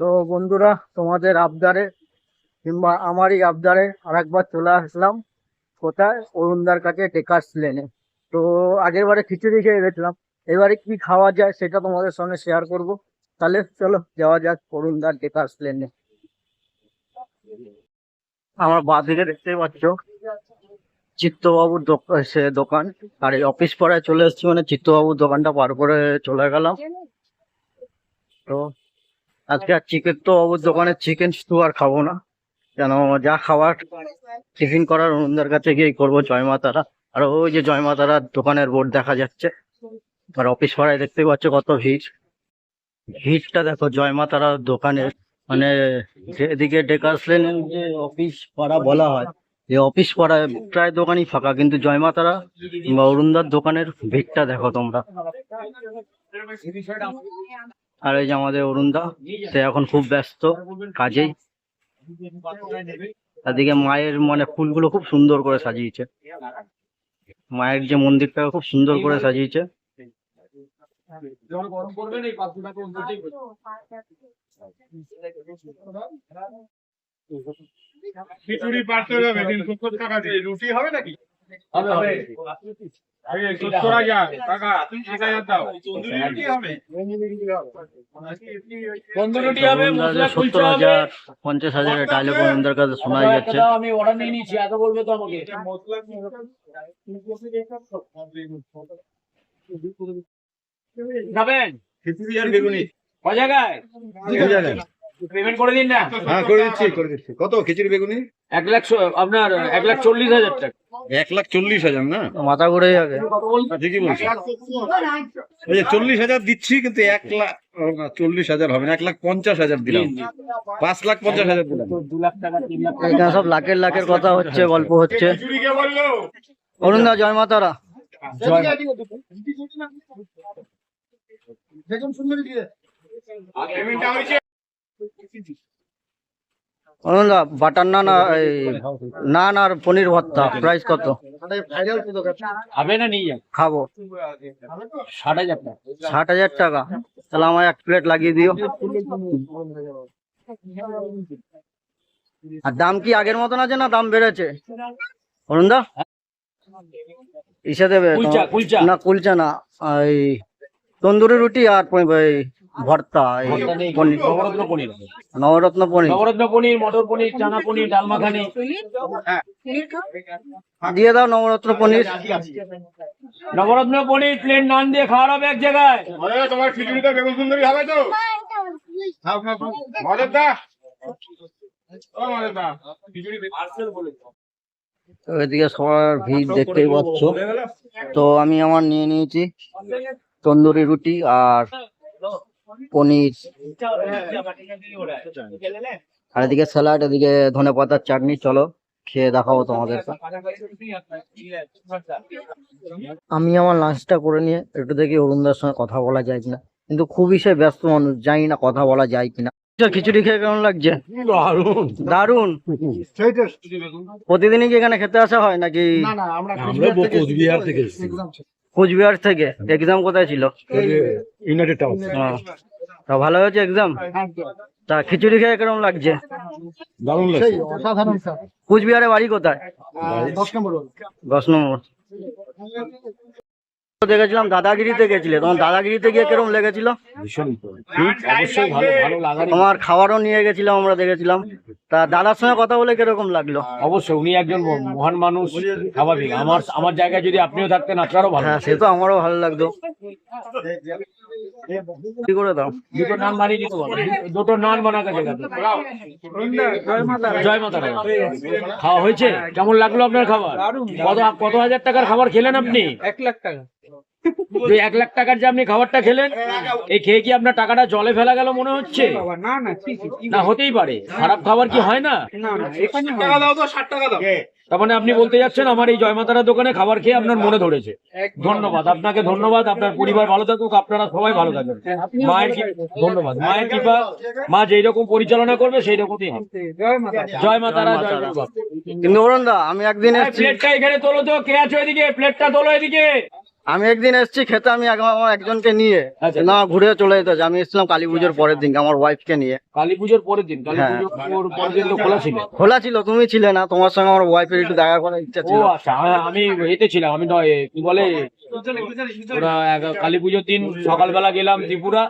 তো বন্ধুরা, তোমাদের আবদারে কিংবা আমারই আবদারে আরেকবার চলে আসলাম। কোথায়? অরুণদার কাছে টেকার্স লেনে। তো আগের বারে খিচুড়ি খেয়ে গেছিলাম। এবারে কি খাওয়া যায় সেটা তোমাদের সঙ্গে শেয়ার করব। তাহলে চলো, যাওয়া যাক অরুণদার টেকার্স লেনে। আমার বাঁ দিকে দেখতেই পাচ্ছ চিত্তবাবুর সে দোকান। আর এই অফিস পাড়ায় চলে এসেছি মানে চিত্তবাবুর দোকানটা পার করে চলে গেলাম। তো আজকে আর চিকেন তো বাবুর দোকানে চিকেন স্টু আর খাব না। কেন যা খাওয়ার টিফিন করার অরুণদার কাছে গিয়েই করব জয় মাতারা আর ওই যে জয় মাতারার দোকানের বোর্ড দেখা যাচ্ছে। আর অফিস পাড়ায় দেখতে পাচ্ছ কত ভিড়। ভিড়টা দেখো, জয় মাতারার দোকানের মানে এদিকে ডেকার্স লেনের যে অফিস পাড়া বলা হয়, এই অফিস পাড়ায় প্রায় দোকানই ফাঁকা। কিন্তু জয় মাতারা বা অরুণদার দোকানের ভিড়টা দেখো তোমরা। আর এই যে আমাদের অরুণদা সে এখন খুব ব্যস্ত কাজেই। এদিকে মায়ের মানে ফুলগুলো খুব সুন্দর করে সাজিয়েছে। মায়ের যে মন্দিরটা খুব সুন্দর করে সাজিয়েছে। খিচুড়ি পাঁচশো টাকা রুটি হবে নাকি? সত্তর হাজার টাকা হাজার দাও। রুটি হবে। পনেরো রুটি হবে মশলা সত্তর কুলচা হবে। হাজার পঞ্চাশ হাজারের ডায়লগ অরুণদার কাছে শোনা যাচ্ছে। আমি অর্ডার নিয়ে নিচ্ছি এত বলবে তো আমাকে। যাবেন? খিচুড়ি আর বেগুনি। ক জায়গায়? পেমেন্ট করে দিন না। হ্যাঁ করে দিচ্ছি করে দিচ্ছি। কত? খিচুড়ি বেগুনি? এক লাখ আপনার এক লাখ চল্লিশ হাজার টাকা। এক লাখ চল্লিশ হাজার না? মাথা ঘুরে যাবে। হ্যাঁ, ঠিকই বলছি। এই যে চল্লিশ হাজার দিচ্ছি কিন্তু এক লাখ চল্লিশ হাজার হবে না এক লাখ পঞ্চাশ হাজার দিলাম। পাঁচ লাখ পঞ্চাশ হাজার দিলাম। দু লাখ টাকা তিন লাখ টাকা এখানে সব লাখের লাখের কথা হচ্ছে গল্প হচ্ছে। বলল। অরুণদা জয় মাতারা। জয়। বাটার নান আর এই নান আর পনির ভর্তা প্রাইস কত? হবে না নিয়ে খাব। ষাট হাজার টাকা। ষাট হাজার টাকা তাহলে আমার এক প্লেট লাগিয়ে দিও। আর দাম কি আগের মতন আছে না দাম বেড়েছে? অরুণদা ইসে দেবে কুলচা তোমার- কুলচা। না কুলচা না এই তন্দুরি রুটি আর ভর্তা নবরত্ন পনির নবরত্ন পনির। নবরত্ন পনির মটর পনির চানা পনির ডাল মাখানি। দিয়ে দাও নবরত্ন পনির। নবরত্ন পনির প্লেন নান দিয়ে খাওয়া হবে এক জায়গায়। তোমার খিচুড়িটা বেগুন সুন্দরী হবে তো? মজার দা ও মজার দা খিচুড়ি তো এদিকে সবার ভিড় দেখতেই পাচ্ছ। তো আমি আমার নিয়ে নিয়েছি। তন্দুরি রুটি আর পনির আর এদিকে স্যালাড এদিকে ধনে পাতার চাটনি। চলো খেয়ে দেখাবো তোমাদের আমি আমার লাঞ্চটা করে নিয়ে একটু দেখি অরুণদার সঙ্গে কথা বলা যায় কিনা। কিন্তু খুবই সে ব্যস্ত মানুষ জানি না কথা বলা যায় কিনা। আচ্ছা, খিচুড়ি খেয়ে কেমন লাগছে? দারুণ প্রতিদিনই কি এখানে খেতে আসা হয় নাকি? কোচবিহার থেকে কোচবিহার থেকে এক্সাম কোথায় ছিল? ইউনাইটেড তা ভালো হয়েছে এক্সাম তা খিচুড়ি খেয়ে কেমন লাগছে? দারুণ লাগছে। কুচবিহারে বাড়ি কোথায়? দশ নম্বর দেখেছিলাম দাদাগিরিতে গেছিলে। তোমার দাদাগিরিতে গিয়ে কীরকম লেগেছিল? ভীষণ। অবশ্যই ভালো ভালো লাগার তোমার খাবারও নিয়ে গেছিলাম আমরা দেখেছিলাম। তা দাদার সঙ্গে কথা বলে কীরকম লাগল? অবশ্যই উনি একজন মহান মানুষ স্বাভাবিক। আমার আমার জায়গায় যদি আপনিও থাকতেন আপনারও ভালো হ্যাঁ সে তো আমারও ভালো লাগতো। কি করে দাও? দুটো নান বানিয়ে দিতে বলো। দুটো নান বানা কাছে জয় মাতা খাওয়া হয়েছে? কেমন লাগল আপনার খাবার? কত কত হাজার টাকার খাবার খেলেন আপনি? এক লাখ টাকা। যে এক লাখ টাকার যে আপনি খাবারটা খেলেন এই খেয়ে কি আপনার টাকাটা জলে ফেলা গেল মনে হচ্ছে? না হতেই পারে। খারাপ খাবার কি হয় না? এখানে না। দাও তো ষাট টাকা দাও। তার মানে আপনি বলতে যাচ্ছেন আমার এই জয়মাতারা দোকানে খাবার খেয়ে আপনার মনে ধরেছে। ধন্যবাদ। আপনাকে ধন্যবাদ। আপনার পরিবার ভালো থাকুক। আপনারা সবাই ভালো থাকবেন। মায়ের কি ধন্যবাদ। মায়ের কৃপা। মা যেই রকম পরিচালনা করবে সেই রকমই হবে। জয় মাতা জয় মাতারা জয় কিন্তু আমি একদিন প্লেটটা এখানে তোলো তো। কে আছো এদিকে প্লেটটা তোলো এদিকে। আমি একদিন এসেছি খেতে আমি আমার একজনকে নিয়ে আচ্ছা। না ঘুরে চলে যেতে আমি এসেছিলাম কালী পুজোর পরের দিন আমার ওয়াইফকে নিয়ে। কালী পুজোর পরের দিন? হ্যাঁ। খোলা ছিল? খোলা ছিল তুমি ছিলে না তোমার সঙ্গে আমার ওয়াইফের একটু দেখা করার ইচ্ছা ছিল। আচ্ছা আমি এতে ছিলাম আমি নয় কি বলে? কালী পুজোর দিন সকালবেলা গেলাম ত্রিপুরা।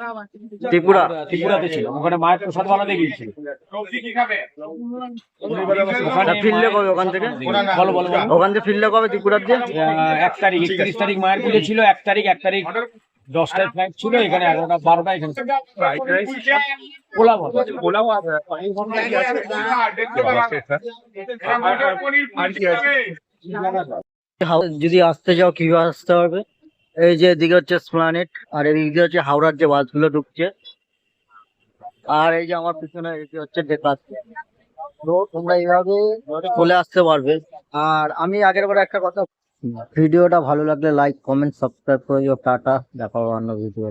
ত্রিপুরা। ত্রিপুরাতে ছিলাম ওখানে মায়ের প্রসাদ বানাতে গিয়েছিল। ফিরলে কবে ওখান থেকে? বলো বলো। বলো ওখান থেকে ফিরলে কবে ত্রিপুরার দিয়ে এক তারিখ একত্রিশ তারিখ মায়ের পুজো ছিল এক তারিখ এক তারিখ দশটায় ফ্লাইট ছিল এখানে এগারোটা বারোটা এখানে। যদি আসতে চাও কীভাবে আসতে হবে? এই যে এদিকে হচ্ছে স্প্লানেট আর এদিকে হচ্ছে হাওড়ার যে বাসগুলো ঢুকছে। আর এই যে আমার পিছনে হচ্ছে ডেকাস তো তোমরা এইভাবে চলে আসতে পারবে। আর আমি আগের বার একটা কথা ভিডিওটা ভালো লাগলে লাইক কমেন্ট সাবস্ক্রাইব করে টাটা দেখা অন্য ভিডিও